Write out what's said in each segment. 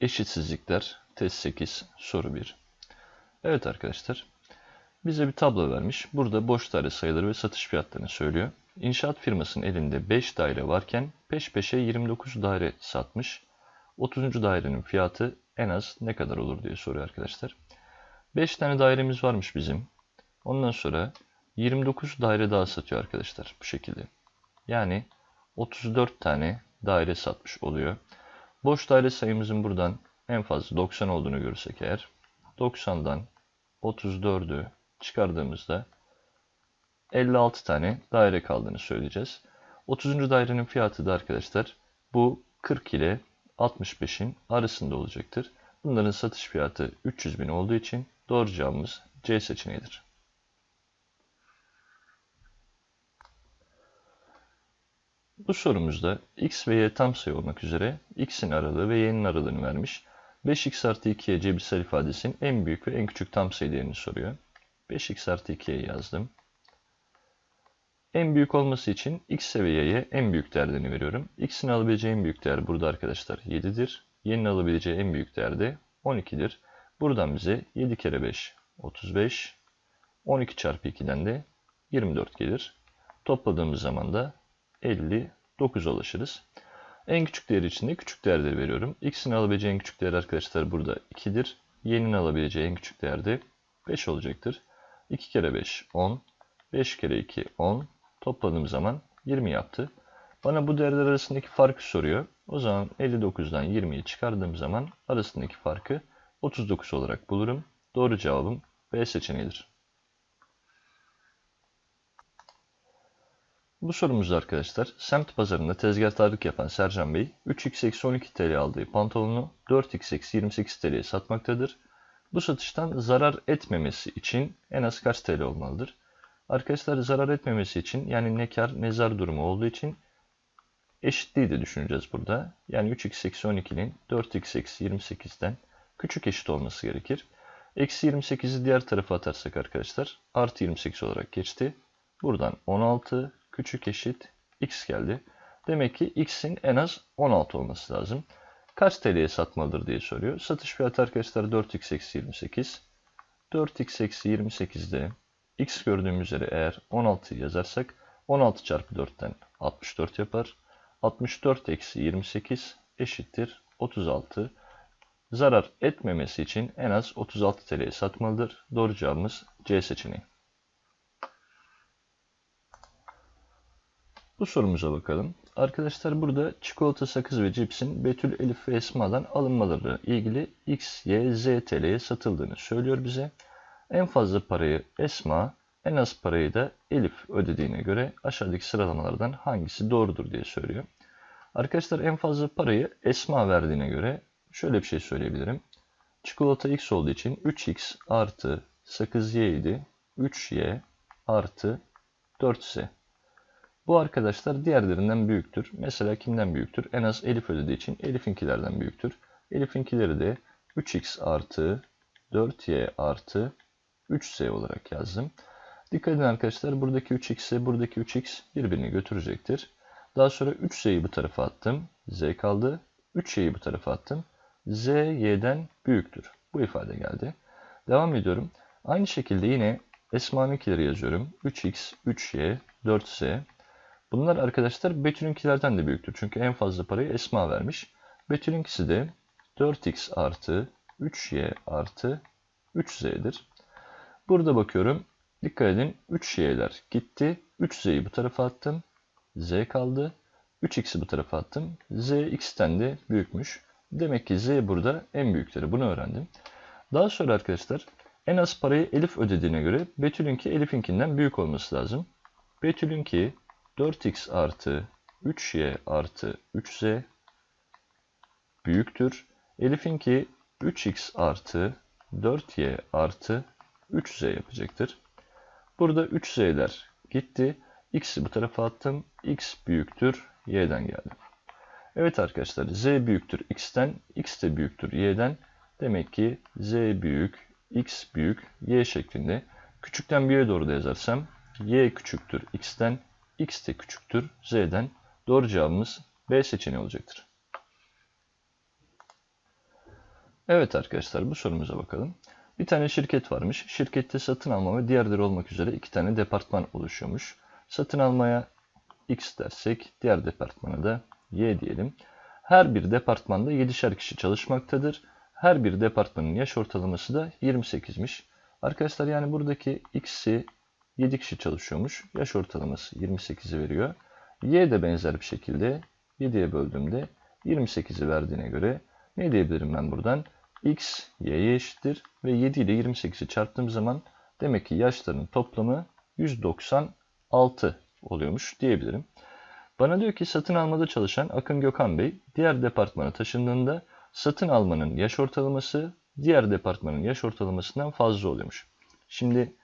Eşitsizlikler test 8 soru 1. Evet arkadaşlar. Bize bir tablo vermiş. Burada boş daire sayıları ve satış fiyatlarını söylüyor. İnşaat firmasının elinde 5 daire varken peş peşe 29 daire satmış. 30. dairenin fiyatı en az ne kadar olur diye soruyor arkadaşlar. 5 tane dairemiz varmış bizim. Ondan sonra 29 daire daha satıyor arkadaşlar bu şekilde. Yani 34 tane daire satmış oluyor. Boş daire sayımızın buradan en fazla 90 olduğunu görürsek eğer 90'dan 34'ü çıkardığımızda 56 tane daire kaldığını söyleyeceğiz. 30. dairenin fiyatı da arkadaşlar bu 40 ile 65'in arasında olacaktır. Bunların satış fiyatı 300 bin olduğu için doğru cevabımız C seçeneğidir. Bu sorumuzda x ve y tam sayı olmak üzere x'in aralığı ve y'nin aralığını vermiş. 5x artı 2y cebirsel ifadesinin en büyük ve en küçük tam sayı değerini soruyor. 5x artı 2y yazdım. En büyük olması için x ve y'ye en büyük değerlerini veriyorum. x'in alabileceği en büyük değer burada arkadaşlar 7'dir. Y'nin alabileceği en büyük değer de 12'dir. Buradan bize 7 kere 5 35. 12 çarpı 2'den de 24 gelir. Topladığımız zaman da 59 ulaşırız. En küçük değer için de küçük değerleri veriyorum. X'in alabileceği en küçük değer arkadaşlar burada 2'dir. Y'nin alabileceği en küçük değer de 5 olacaktır. 2 kere 5 10. 5 kere 2 10. Topladığım zaman 20 yaptı. Bana bu değerler arasındaki farkı soruyor. O zaman 59'dan 20'yi çıkardığım zaman arasındaki farkı 39 olarak bulurum. Doğru cevabım B seçeneğidir. Bu sorumuzda arkadaşlar semt pazarında tezgahtarlık yapan Sercan Bey 3x-12 TL aldığı pantolonu 4x-28 TL'ye satmaktadır. Bu satıştan zarar etmemesi için en az kaç TL olmalıdır? Arkadaşlar zarar etmemesi için yani ne kar ne zar durumu olduğu için eşitliği de düşüneceğiz burada. Yani 3x-12'nin 4x-28'den küçük eşit olması gerekir. Eksi 28'i diğer tarafa atarsak arkadaşlar artı 28 olarak geçti. Buradan 16 küçük eşit x geldi. Demek ki x'in en az 16 olması lazım. Kaç TL'ye satmalıdır diye soruyor. Satış fiyatı arkadaşlar 4x eksi 28. 4x eksi 28'de x gördüğüm üzere eğer 16 yazarsak 16 çarpı 4'ten 64 yapar. 64 eksi 28 eşittir 36. Zarar etmemesi için en az 36 TL'ye satmalıdır. Doğru cevabımız C seçeneği. Bu sorumuza bakalım. Arkadaşlar burada çikolata, sakız ve cipsin Betül, Elif ve Esma'dan alınmaları ilgili X, Y, Z TL'ye satıldığını söylüyor bize. En fazla parayı Esma, en az parayı da Elif ödediğine göre aşağıdaki sıralamalardan hangisi doğrudur diye söylüyor. Arkadaşlar en fazla parayı Esma verdiğine göre şöyle bir şey söyleyebilirim. Çikolata X olduğu için 3X artı sakız Y idi. 3Y artı 4Z. Bu arkadaşlar diğerlerinden büyüktür. Mesela kimden büyüktür? En az Elif ödediği için Elif'inkilerden büyüktür. Elif'inkileri de 3x artı 4y artı 3z olarak yazdım. Dikkat edin arkadaşlar buradaki 3x ile buradaki 3x birbirini götürecektir. Daha sonra 3z'yi bu tarafa attım. z kaldı. 3y'yi bu tarafa attım. z y'den büyüktür. Bu ifade geldi. Devam ediyorum. Aynı şekilde yine Esma'nınkileri yazıyorum. 3x, 3y, 4z. Bunlar arkadaşlar Betül'ünkilerden de büyüktür. Çünkü en fazla parayı Esma vermiş. Betül'ünkisi de 4x artı 3y artı 3z'dir. Burada bakıyorum. Dikkat edin 3y'ler gitti. 3z'yi bu tarafa attım. z kaldı. 3x'i bu tarafa attım. z x'ten de büyükmüş. Demek ki z burada en büyükleri. Bunu öğrendim. Daha sonra arkadaşlar en az parayı Elif ödediğine göre Betül'ünki Elif'inkinden büyük olması lazım. Betül'ünki 4x artı 3y artı 3z büyüktür. Elif'inki 3x artı 4y artı 3z yapacaktır. Burada 3z'ler gitti. x'i bu tarafa attım. x büyüktür y'den geldi. Evet arkadaşlar z büyüktür x'ten, x de büyüktür y'den. Demek ki z büyük, x büyük, y şeklinde. Küçükten büyüğe doğru da yazarsam y küçüktür x'ten, x de küçüktür z'den. Doğru cevabımız B seçeneği olacaktır. Evet arkadaşlar bu sorumuza bakalım. Bir tane şirket varmış. Şirkette satın alma ve diğerleri olmak üzere iki tane departman oluşuyormuş. Satın almaya X dersek diğer departmana da Y diyelim. Her bir departmanda 7'şer kişi çalışmaktadır. Her bir departmanın yaş ortalaması da 28'miş. Arkadaşlar yani buradaki X'i 7 kişi çalışıyormuş. Yaş ortalaması 28'i veriyor. Y de benzer bir şekilde 7'ye böldüğümde 28'i verdiğine göre ne diyebilirim ben buradan? X, Y'ye eşittir ve 7 ile 28'i çarptığım zaman demek ki yaşların toplamı 196 oluyormuş diyebilirim. Bana diyor ki satın almada çalışan Akın Gökhan Bey diğer departmana taşındığında satın almanın yaş ortalaması diğer departmanın yaş ortalamasından fazla oluyormuş. Şimdi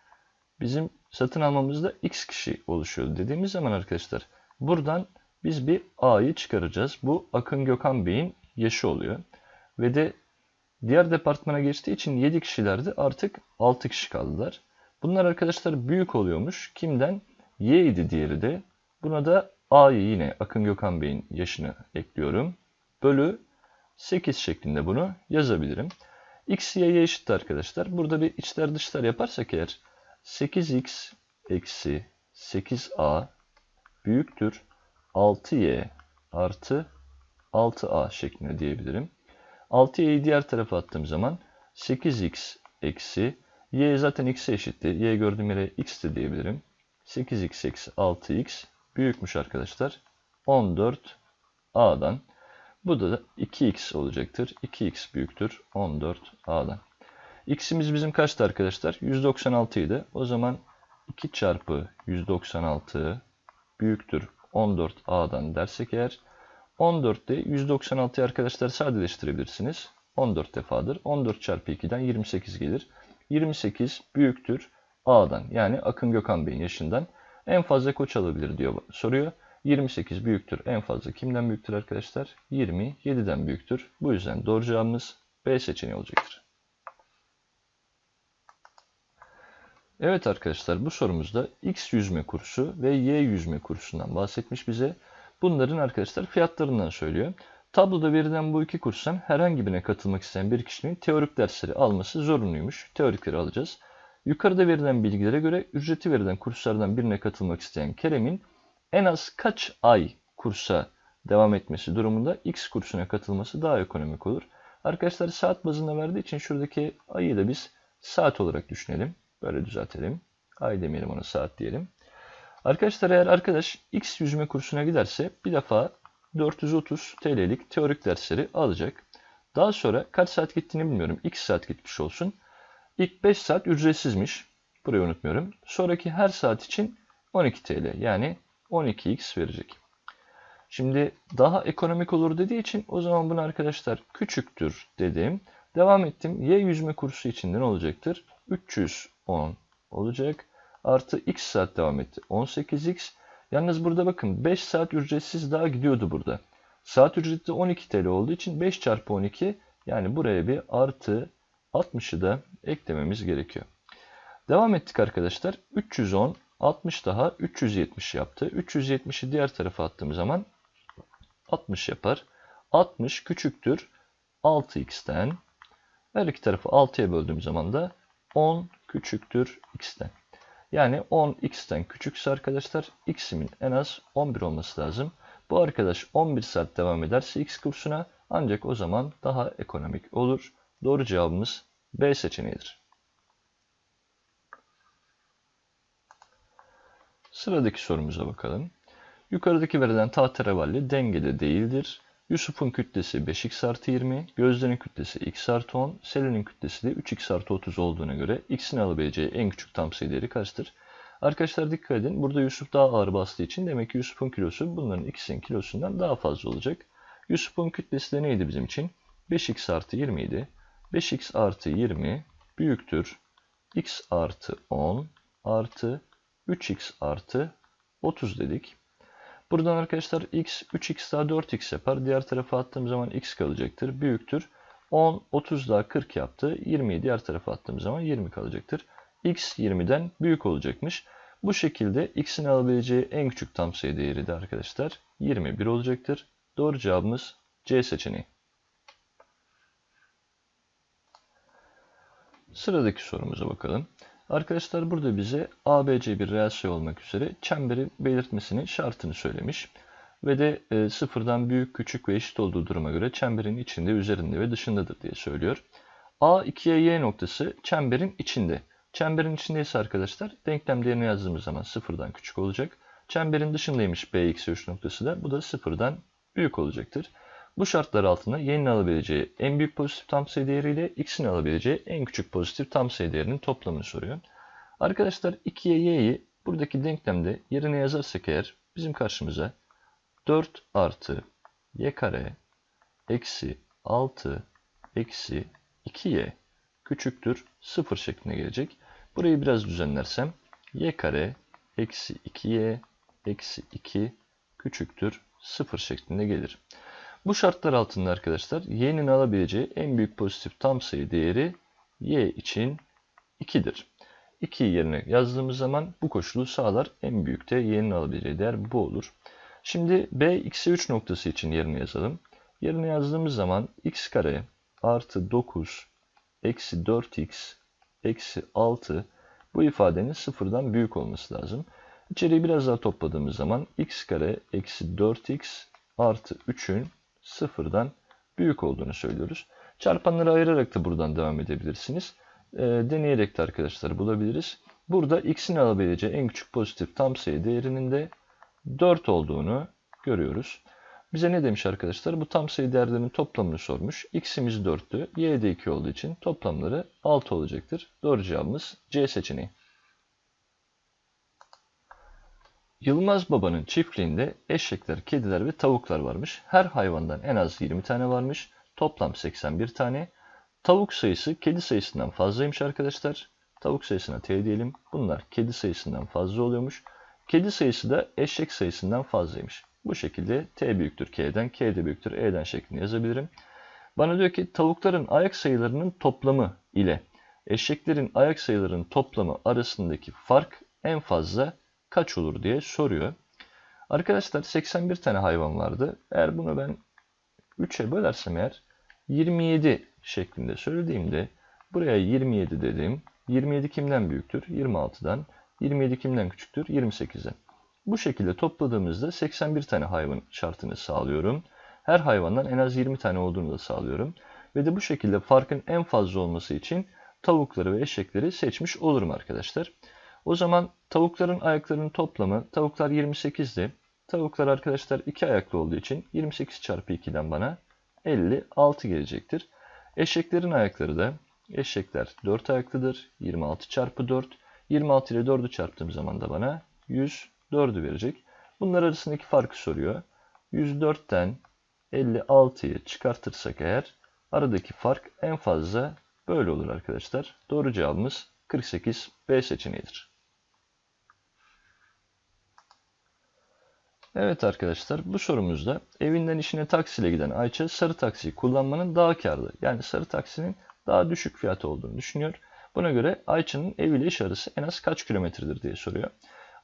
bizim satın almamızda x kişi oluşuyor dediğimiz zaman arkadaşlar buradan biz bir a'yı çıkaracağız. Bu Akın Gökhan Bey'in yaşı oluyor. Ve de diğer departmana geçtiği için 7 kişilerdi artık 6 kişi kaldılar. Bunlar arkadaşlar büyük oluyormuş. Kimden? Y idi diğeri de. Buna da A'yı yine Akın Gökhan Bey'in yaşını ekliyorum. Bölü 8 şeklinde bunu yazabilirim. X, Y'ye eşit arkadaşlar. Burada bir içler dışlar yaparsak eğer 8X eksi 8A büyüktür 6Y artı 6A şeklinde diyebilirim. 6y'yi diğer tarafa attığım zaman 8x eksi y zaten x'e eşitti. y gördüğüm yere x de diyebilirim. 8x eksi 6x büyükmüş arkadaşlar. 14a'dan. Bu da 2x olacaktır. 2x büyüktür 14a'dan. X'imiz bizim kaçtı arkadaşlar? 196 idi. O zaman 2 çarpı 196 büyüktür 14a'dan dersek eğer 14'te 196'yı arkadaşlar sadeleştirebilirsiniz. 14 defadır. 14 çarpı 2'den 28 gelir. 28 büyüktür A'dan yani Akın Gökhan Bey'in yaşından en fazla koç alabilir diyor soruyor. 28 büyüktür. En fazla kimden büyüktür arkadaşlar? 27'den büyüktür. Bu yüzden doğru cevabımız B seçeneği olacaktır. Evet arkadaşlar bu sorumuzda X yüzme kursu ve Y yüzme kursundan bahsetmiş bize. Bunların arkadaşlar fiyatlarından söylüyor. Tabloda verilen bu iki kurstan herhangi birine katılmak isteyen bir kişinin teorik dersleri alması zorunluymuş. Teorikleri alacağız. Yukarıda verilen bilgilere göre ücreti verilen kurslardan birine katılmak isteyen Kerem'in en az kaç ay kursa devam etmesi durumunda X kursuna katılması daha ekonomik olur. Arkadaşlar saat bazında verdiği için şuradaki ayı da biz saat olarak düşünelim. Böyle düzeltelim. Ay demeyelim ona saat diyelim. Arkadaşlar eğer arkadaş X yüzme kursuna giderse bir defa 430 TL'lik teorik dersleri alacak. Daha sonra kaç saat gittiğini bilmiyorum. X saat gitmiş olsun. İlk 5 saat ücretsizmiş. Burayı unutmuyorum. Sonraki her saat için 12 TL yani 12x verecek. Şimdi daha ekonomik olur dediği için o zaman bunu arkadaşlar küçüktür dedim. Devam ettim. Y yüzme kursu için ne olacaktır? 310 olacak artı x saat devam etti. 18x. Yalnız burada bakın 5 saat ücretsiz daha gidiyordu burada. Saat ücreti 12 TL olduğu için 5 çarpı 12 yani buraya bir artı 60'ı da eklememiz gerekiyor. Devam ettik arkadaşlar. 310 60 daha 370 yaptı. 370'i diğer tarafa attığım zaman 60 yapar. 60 küçüktür 6x'ten. Her iki tarafı 6'ya böldüğüm zaman da 10 küçüktür x'ten. Yani 10x'ten küçükse arkadaşlar x'imin en az 11 olması lazım. Bu arkadaş 11 saat devam ederse x kursuna ancak o zaman daha ekonomik olur. Doğru cevabımız B seçeneğidir. Sıradaki sorumuza bakalım. Yukarıdaki verilen tahterevalli dengede değildir. Yusuf'un kütlesi 5x artı 20, Gözde'nin kütlesi x artı 10, Selin'in kütlesi de 3x artı 30 olduğuna göre x'in alabileceği en küçük tam sayı değeri kaçtır? Arkadaşlar dikkat edin. Burada Yusuf daha ağır bastığı için demek ki Yusuf'un kilosu bunların ikisinin kilosundan daha fazla olacak. Yusuf'un kütlesi de neydi bizim için? 5x artı 20 idi. 5x artı 20 büyüktür. x artı 10 artı 3x artı 30 dedik. Buradan arkadaşlar x 3x daha 4x yapar. Diğer tarafa attığım zaman x kalacaktır. Büyüktür. 10, 30 daha 40 yaptı. 20'yi diğer tarafa attığım zaman 20 kalacaktır. x 20'den büyük olacakmış. Bu şekilde x'in alabileceği en küçük tam sayı değeri de arkadaşlar 21 olacaktır. Doğru cevabımız C seçeneği. sıradaki sorumuza bakalım. Arkadaşlar burada bize ABC bir reasyon olmak üzere çemberi belirtmesini şartını söylemiş. Ve de e, sıfırdan büyük, küçük ve eşit olduğu duruma göre çemberin içinde, üzerinde ve dışındadır diye söylüyor. A 2'ye Y noktası çemberin içinde. Çemberin içindeyse arkadaşlar denklem değerini yazdığımız zaman sıfırdan küçük olacak. Çemberin dışındaymış B eksi 3 noktası da bu da sıfırdan büyük olacaktır. Bu şartlar altında y'nin alabileceği en büyük pozitif tam sayı değeriyle x'in alabileceği en küçük pozitif tam sayı değerinin toplamını soruyor. Arkadaşlar 2'ye y'yi buradaki denklemde yerine yazarsak eğer bizim karşımıza 4 artı y kare eksi 6 eksi 2y küçüktür 0 şeklinde gelecek. Burayı biraz düzenlersem y kare eksi 2y eksi 2 küçüktür 0 şeklinde gelir. Bu şartlar altında arkadaşlar y'nin alabileceği en büyük pozitif tam sayı değeri y için 2'dir. 2 yerine yazdığımız zaman bu koşulu sağlar. En büyük de y'nin alabileceği değer bu olur. Şimdi b x'e 3 noktası için yerine yazalım. Yerine yazdığımız zaman x kare artı 9 eksi 4x eksi 6 bu ifadenin sıfırdan büyük olması lazım. İçeriği biraz daha topladığımız zaman x kare eksi 4x artı 3'ün sıfırdan büyük olduğunu söylüyoruz. Çarpanları ayırarak da buradan devam edebilirsiniz. E, deneyerek de arkadaşlar bulabiliriz. Burada x'in alabileceği en küçük pozitif tam sayı değerinin de 4 olduğunu görüyoruz. Bize ne demiş arkadaşlar? Bu tam sayı değerlerinin toplamını sormuş. X'imiz 4'tü. Y de 2 olduğu için toplamları 6 olacaktır. Doğru cevabımız C seçeneği. Yılmaz Baba'nın çiftliğinde eşekler, kediler ve tavuklar varmış. Her hayvandan en az 20 tane varmış. Toplam 81 tane. Tavuk sayısı kedi sayısından fazlaymış arkadaşlar. Tavuk sayısına T diyelim. Bunlar kedi sayısından fazla oluyormuş. Kedi sayısı da eşek sayısından fazlaymış. Bu şekilde T büyüktür K'den, K de büyüktür E'den şeklinde yazabilirim. Bana diyor ki tavukların ayak sayılarının toplamı ile eşeklerin ayak sayılarının toplamı arasındaki fark en fazla kaç olur diye soruyor. Arkadaşlar 81 tane hayvan vardı. Eğer bunu ben 3'e bölersem eğer 27 şeklinde söylediğimde buraya 27 dedim. 27 kimden büyüktür? 26'dan. 27 kimden küçüktür? 28'den. Bu şekilde topladığımızda 81 tane hayvan şartını sağlıyorum. Her hayvandan en az 20 tane olduğunu da sağlıyorum. Ve de bu şekilde farkın en fazla olması için tavukları ve eşekleri seçmiş olurum arkadaşlar. O zaman tavukların ayaklarının toplamı tavuklar 28'di. Tavuklar arkadaşlar 2 ayaklı olduğu için 28 çarpı 2'den bana 56 gelecektir. Eşeklerin ayakları da eşekler 4 ayaklıdır. 26 çarpı 4. 26 ile 4'ü çarptığım zaman da bana 104'ü verecek. Bunlar arasındaki farkı soruyor. 104'ten 56'yı çıkartırsak eğer aradaki fark en fazla böyle olur arkadaşlar. Doğru cevabımız 48 B seçeneğidir. Evet arkadaşlar bu sorumuzda evinden işine taksiyle giden Ayça sarı taksiyi kullanmanın daha karlı yani sarı taksinin daha düşük fiyatı olduğunu düşünüyor. Buna göre Ayça'nın ev ile iş arası en az kaç kilometredir diye soruyor.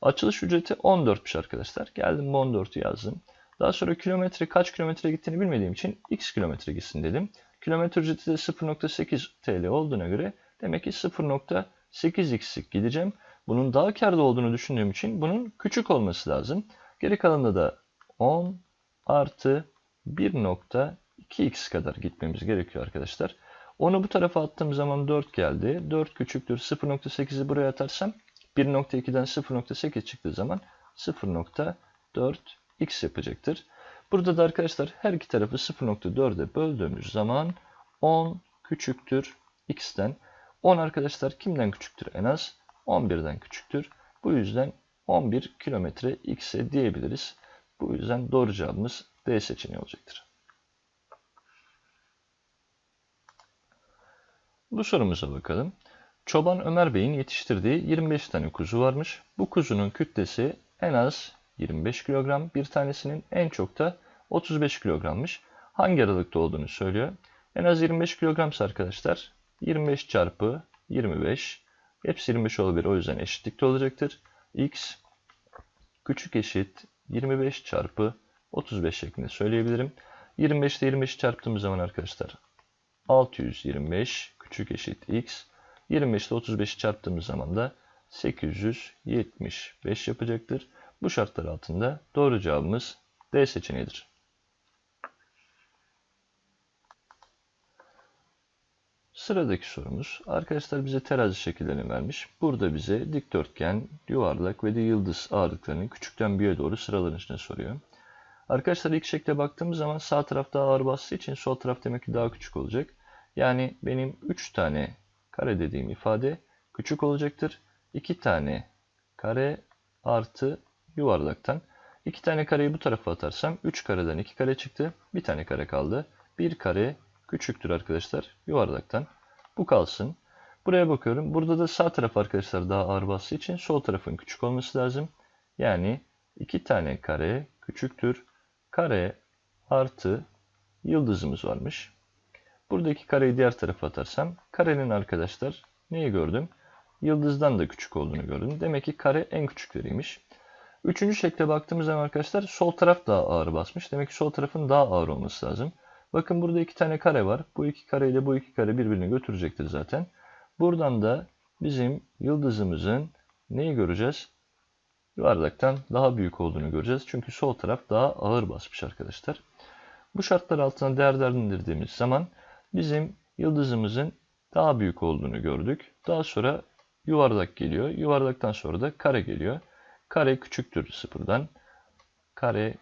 Açılış ücreti 14'müş arkadaşlar. Geldim bu 14'ü yazdım. Daha sonra kilometre kaç kilometre gittiğini bilmediğim için x kilometre gitsin dedim. Kilometre ücreti de 0.8 TL olduğuna göre demek ki 0.8x'lik gideceğim. Bunun daha karda olduğunu düşündüğüm için bunun küçük olması lazım. Geri kalanında da 10 artı 1.2x kadar gitmemiz gerekiyor arkadaşlar. Onu bu tarafa attığım zaman 4 geldi. 4 küçüktür 0.8'i buraya atarsam 1.2'den 0.8 çıktığı zaman 0.4x yapacaktır. Burada da arkadaşlar her iki tarafı 0.4'e böldüğümüz zaman 10 küçüktür x'ten. 10 arkadaşlar kimden küçüktür en az? 11'den küçüktür. Bu yüzden 11 kilometre x'e diyebiliriz. Bu yüzden doğru cevabımız D seçeneği olacaktır. Bu sorumuza bakalım. Çoban Ömer Bey'in yetiştirdiği 25 tane kuzu varmış. Bu kuzunun kütlesi en az 25 kilogram, bir tanesinin en çok da 35 kilogrammış. Hangi aralıkta olduğunu söylüyor. En az 25 kilogramsa arkadaşlar 25 çarpı 25 hepsi 25 olabilir o yüzden eşitlikte olacaktır. X küçük eşit 25 çarpı 35 şeklinde söyleyebilirim. 25 ile 25 çarptığımız zaman arkadaşlar 625 küçük eşit x 25 ile 35'i çarptığımız zaman da 875 yapacaktır. Bu şartlar altında doğru cevabımız D seçeneğidir. Sıradaki sorumuz. Arkadaşlar bize terazi şekillerini vermiş. Burada bize dikdörtgen, yuvarlak ve de yıldız ağırlıklarını küçükten büyüğe doğru sıralanışını soruyor. Arkadaşlar ilk şekle baktığımız zaman sağ taraf daha ağır bastığı için sol taraf demek ki daha küçük olacak. Yani benim 3 tane kare dediğim ifade küçük olacaktır. 2 tane kare artı yuvarlaktan. 2 tane kareyi bu tarafa atarsam 3 kareden 2 kare çıktı. Bir tane kare kaldı. 1 kare küçüktür arkadaşlar yuvarlaktan. Bu kalsın. Buraya bakıyorum. Burada da sağ taraf arkadaşlar daha ağır bastığı için sol tarafın küçük olması lazım. Yani 2 tane kare küçüktür. Kare artı yıldızımız varmış. Buradaki kareyi diğer tarafa atarsam karenin arkadaşlar neyi gördüm? Yıldızdan da küçük olduğunu gördüm. Demek ki kare en küçükleriymiş. Üçüncü şekle baktığımız zaman arkadaşlar sol taraf daha ağır basmış. Demek ki sol tarafın daha ağır olması lazım. Bakın burada iki tane kare var. Bu iki kare ile bu iki kare birbirini götürecektir zaten. Buradan da bizim yıldızımızın neyi göreceğiz? Yuvarlaktan daha büyük olduğunu göreceğiz. Çünkü sol taraf daha ağır basmış arkadaşlar. Bu şartlar altına değerlendirdiğimiz zaman bizim yıldızımızın daha büyük olduğunu gördük. Daha sonra yuvarlak geliyor. Yuvarlaktan sonra da kare geliyor. Kare küçüktür sıfırdan. Kare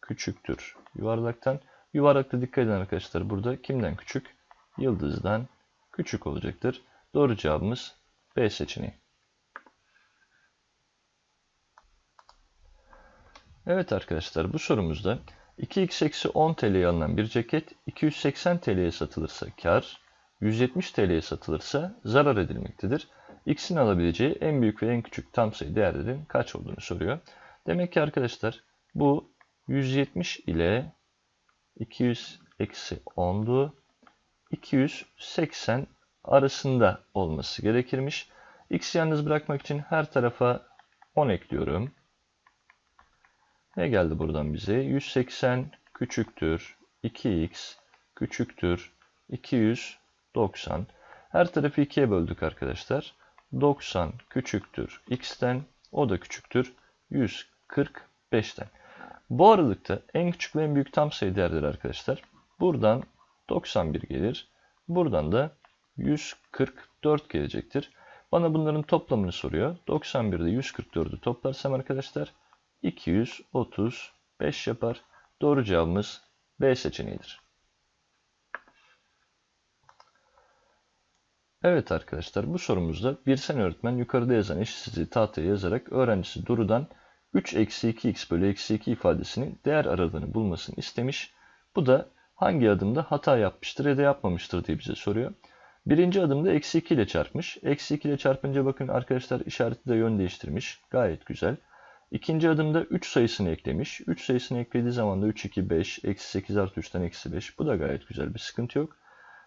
küçüktür yuvarlaktan. Yuvarlakta dikkat edin arkadaşlar. Burada kimden küçük? Yıldızdan küçük olacaktır. Doğru cevabımız B seçeneği. Evet arkadaşlar bu sorumuzda 2x eksi 10 TL'ye alınan bir ceket 280 TL'ye satılırsa kar, 170 TL'ye satılırsa zarar edilmektedir. X'in alabileceği en büyük ve en küçük tam sayı değerlerin kaç olduğunu soruyor. Demek ki arkadaşlar bu 170 ile 200 eksi 10'du. 280 arasında olması gerekirmiş. X yalnız bırakmak için her tarafa 10 ekliyorum. Ne geldi buradan bize? 180 küçüktür 2x küçüktür 290. Her tarafı 2'ye böldük arkadaşlar. 90 küçüktür x'ten o da küçüktür 145'ten. Bu aralıkta en küçük ve en büyük tam sayı değerleri arkadaşlar. Buradan 91 gelir. Buradan da 144 gelecektir. Bana bunların toplamını soruyor. 91'de 144'ü toplarsam arkadaşlar 235 yapar. Doğru cevabımız B seçeneğidir. Evet arkadaşlar bu sorumuzda bir sen öğretmen yukarıda yazan eşitsizliği tahtaya yazarak öğrencisi Duru'dan 3 eksi 2x bölü eksi 2 ifadesinin değer aralığını bulmasını istemiş. Bu da hangi adımda hata yapmıştır ya da yapmamıştır diye bize soruyor. Birinci adımda eksi 2 ile çarpmış. Eksi 2 ile çarpınca bakın arkadaşlar işareti de yön değiştirmiş. Gayet güzel. İkinci adımda 3 sayısını eklemiş. 3 sayısını eklediği zaman da 3, 2, 5, eksi 8 artı 3'ten eksi 5. Bu da gayet güzel bir sıkıntı yok.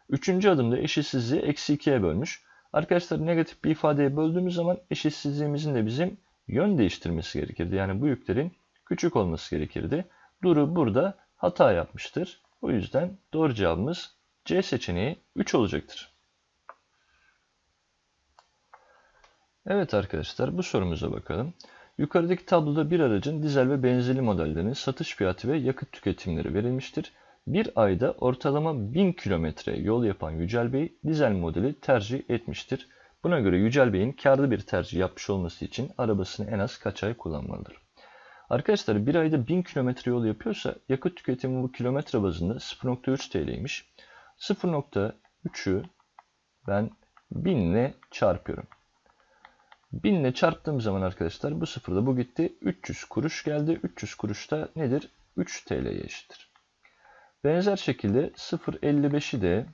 Üçüncü adımda eşitsizliği eksi 2'ye bölmüş. Arkadaşlar negatif bir ifadeye böldüğümüz zaman eşitsizliğimizin de bizim yön değiştirmesi gerekirdi. Yani bu yüklerin küçük olması gerekirdi. Duru burada hata yapmıştır. O yüzden doğru cevabımız C seçeneği 3 olacaktır. Evet arkadaşlar bu sorumuza bakalım. Yukarıdaki tabloda bir aracın dizel ve benzerli modellerinin satış fiyatı ve yakıt tüketimleri verilmiştir. Bir ayda ortalama 1000 kilometre yol yapan Yücel Bey dizel modeli tercih etmiştir. Buna göre Yücel Bey'in karlı bir tercih yapmış olması için arabasını en az kaç ay kullanmalıdır? Arkadaşlar bir ayda 1000 kilometre yol yapıyorsa yakıt tüketimi bu kilometre bazında 0.3 TL'ymiş. 0.3'ü ben 1000 ile çarpıyorum. 1000 ile çarptığım zaman arkadaşlar bu sıfırda bu gitti. 300 kuruş geldi. 300 kuruş da nedir? 3 TL'ye eşittir. Benzer şekilde 0.55'i de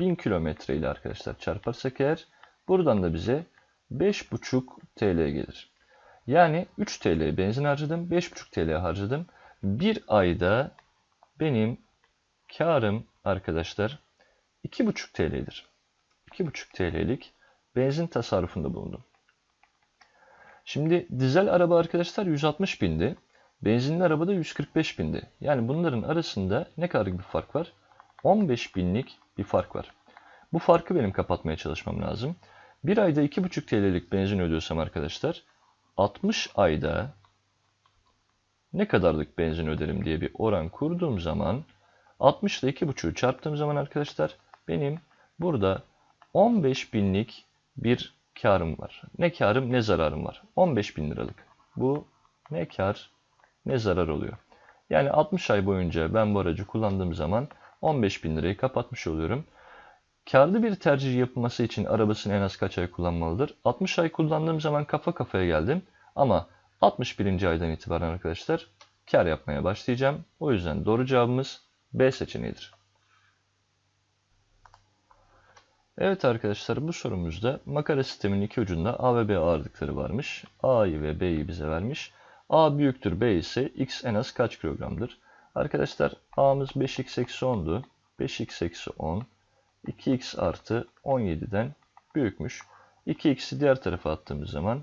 1000 kilometre ile arkadaşlar çarparsak eğer buradan da bize 5.5 TL gelir. Yani 3 TL benzin harcadım, 5.5 TL harcadım. Bir ayda benim karım arkadaşlar 2.5 TL'dir. 2.5 TL'lik benzin tasarrufunda bulundum. Şimdi dizel araba arkadaşlar 160 bindi. Benzinli arabada 145 bindi. Yani bunların arasında ne kadar bir fark var? 15 binlik bir fark var. Bu farkı benim kapatmaya çalışmam lazım. Bir ayda 2,5 TL'lik benzin ödüyorsam arkadaşlar 60 ayda ne kadarlık benzin öderim diye bir oran kurduğum zaman 60 ile 2,5'u çarptığım zaman arkadaşlar benim burada 15 binlik bir karım var. Ne karım ne zararım var. 15 bin liralık. Bu ne kar ne zarar oluyor. Yani 60 ay boyunca ben bu aracı kullandığım zaman 15 bin lirayı kapatmış oluyorum. Karlı bir tercih yapılması için arabasını en az kaç ay kullanmalıdır? 60 ay kullandığım zaman kafa kafaya geldim. Ama 61. aydan itibaren arkadaşlar kar yapmaya başlayacağım. O yüzden doğru cevabımız B seçeneğidir. Evet arkadaşlar bu sorumuzda makara sistemin iki ucunda A ve B ağırlıkları varmış. A'yı ve B'yi bize vermiş. A büyüktür B ise X en az kaç kilogramdır? Arkadaşlar A'mız 5X eksi 10'du. 5X eksi 10 2x artı 17'den büyükmüş. 2x'i diğer tarafa attığımız zaman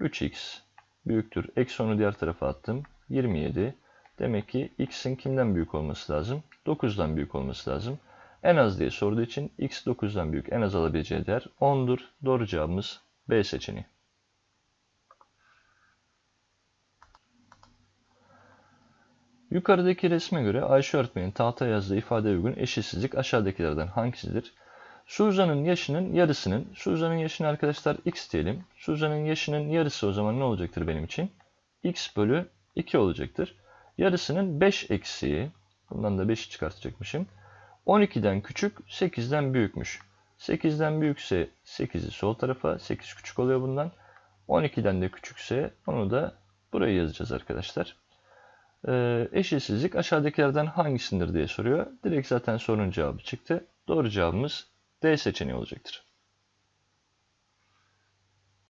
3x büyüktür. Eksi 10'u diğer tarafa attım. 27. Demek ki x'in kimden büyük olması lazım? 9'dan büyük olması lazım. En az diye sorduğu için x 9'dan büyük. En az alabileceği değer 10'dur. Doğru cevabımız B seçeneği. Yukarıdaki resme göre Ayşe öğretmenin tahtaya yazdığı ifade uygun eşitsizlik aşağıdakilerden hangisidir? Suzan'ın yaşının yarısının, Suzan'ın yaşını arkadaşlar x diyelim. Suzan'ın yaşının yarısı o zaman ne olacaktır benim için? x bölü 2 olacaktır. Yarısının 5 eksiği, bundan da 5'i çıkartacakmışım. 12'den küçük, 8'den büyükmüş. 8'den büyükse 8'i sol tarafa, 8 küçük oluyor bundan. 12'den de küçükse onu da buraya yazacağız arkadaşlar. Ee, eşitsizlik aşağıdakilerden hangisindir diye soruyor. Direkt zaten sorunun cevabı çıktı. Doğru cevabımız D seçeneği olacaktır.